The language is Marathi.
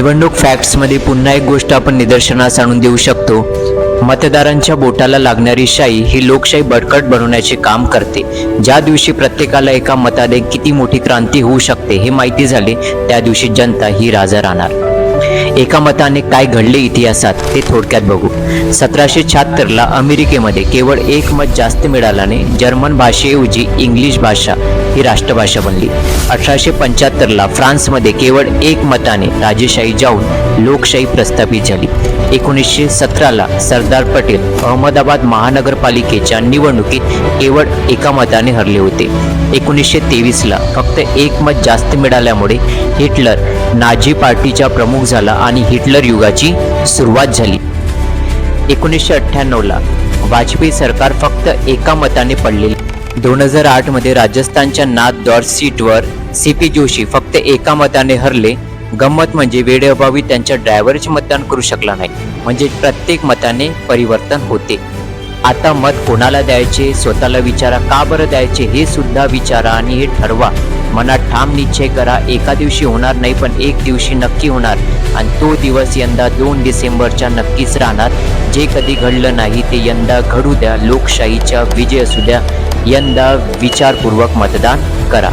निवडणूक फॅक्ट्समध्ये पुन्हा एक गोष्ट आपण निदर्शनास आणून देऊ शकतो. मतदारांच्या बोटाला लागणारी शाई ही लोकशाही बळकट बनवण्याचे काम करते. ज्या दिवशी प्रत्येकाला एका मताने किती मोठी क्रांती होऊ शकते हे माहिती झाले त्या दिवशी जनता ही राजा राहणार. एका मताने काय घडले इतिहासात ते थोडक्यात बघू. सतराशे शहात्तरला अमेरिकेमध्ये केवळ एक मत जास्त मिळाल्याने जर्मन भाषेऐवजी इंग्लिश भाषा ही राष्ट्रभाषा बनली. अठराशे पंच्याहत्तरला फ्रान्समध्ये केवळ एक मताने राजेशाही जाऊन लोकशाही प्रस्थापित झाली. एकोणीसशे सतराला सरदार पटेल अहमदाबाद महानगरपालिकेच्या निवडणुकीत केवळ एका मताने हरले होते. एकोणीसशे तेवीसला फक्त एक मत जास्त मिळाल्यामुळे हिटलर नाझी पार्टीचा प्रमुख झाला आणि हिटलर युगाची सुरुवात झाली. एकोणीसशे अठ्ठ्याण्णवला वाजपेयी सरकार फक्त एका मताने पडलेले. दोन हजार आठमध्ये राजस्थानच्या नाथ दौर सीटवर सी पी जोशी फक्त एका मताने हरले. गंमत म्हणजे वेळेअभावी त्यांच्या ड्रायव्हरचे मतदान करू शकला नाही. म्हणजे प्रत्येक मताने परिवर्तन होते. आता मत कोणाला द्यायचे? स्वतःला विचारा. का बरं द्यायचे? हे सुद्धा विचारा आणि हे ठरवा. मनात ठाम निश्चय करा एका दिवशी होणार नाही पण एक दिवशी नक्की होणार. आणि तो दिवस यंदा दोन डिसेंबरच्या नक्कीच राहणार. जे कधी घडलं नाही ते यंदा घडू द्या. लोकशाहीच्या विजय असू द्या. यंदा विचारपूर्वक मतदान करा.